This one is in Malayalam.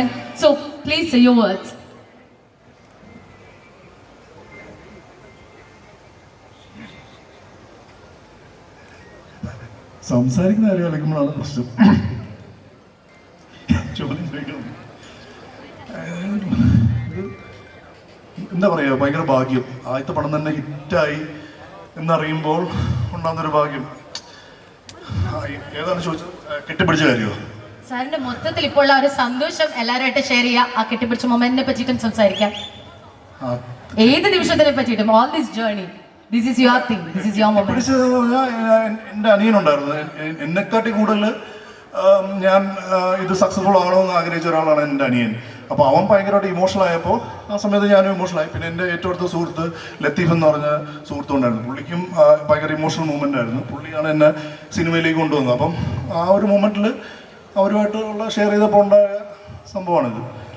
gentlemen. So please say your words. സംസാരിക്കുന്ന കാര്യം കളിക്കുമ്പോഴാണ് പ്രശ്നം. ചോദ്യം ചോദിക്കണം എന്താ പറയുക ഭയങ്കര ഭാഗ്യം. ആദ്യത്തെ പടം തന്നെ ഹിറ്റായി എന്നറിയുമ്പോൾ ഉണ്ടാകുന്നൊരു ഭാഗ്യം. ഏതാണ് ചോദിച്ചത്? കെട്ടിപ്പിടിച്ച കാര്യമോ? സാറിന്റെ മൊത്തത്തിൽ ഇപ്പോൾ ഉള്ള ഒരു സന്തോഷം എല്ലാവരുമായിട്ട് ഷെയർ ചെയ്യുക ആ കെട്ടിപ്പിടിച്ച മൊമെന്റിനെ പറ്റിയിട്ടും സംസാരിക്കാം. ഏത് നിമിഷത്തിനെ പറ്റിയിട്ടും? All this journey this is your thing this is your moment എന്റെ ഉണ്ടായിരുന്നു അനിയനുണ്ടായിരുന്നു എന്നെക്കാട്ടി കൂടുതൽ ഞാൻ ഇത് സക്സസ്ഫുൾ ആകണമെന്ന് ആഗ്രഹിച്ച ഒരാളാണ് എന്റെ അനിയൻ. അപ്പോൾ അവൻ ഭയങ്കരമായിട്ട് ഇമോഷണൽ ആയപ്പോൾ ആ സമയത്ത് ഞാനും ഇമോഷണൽ ആയി. പിന്നെ എന്റെ ഏറ്റവും അടുത്ത സുഹൃത്ത് ലത്തീഫ് എന്ന് പറഞ്ഞ സുഹൃത്തുണ്ടായിരുന്നു പുള്ളിക്കും ആ, ഭയങ്കര ഇമോഷണൽ മൂമെന്റ് ആയിരുന്നു. പുള്ളിയാണ് എന്നെ സിനിമയിലേക്ക് കൊണ്ടുവന്നത്. അപ്പം ആ ഒരു മൂമെന്റിൽ അവരുമായിട്ടുള്ള ഷെയർ ചെയ്തപ്പോൾ ഉണ്ടായ സംഭവമാണിത്.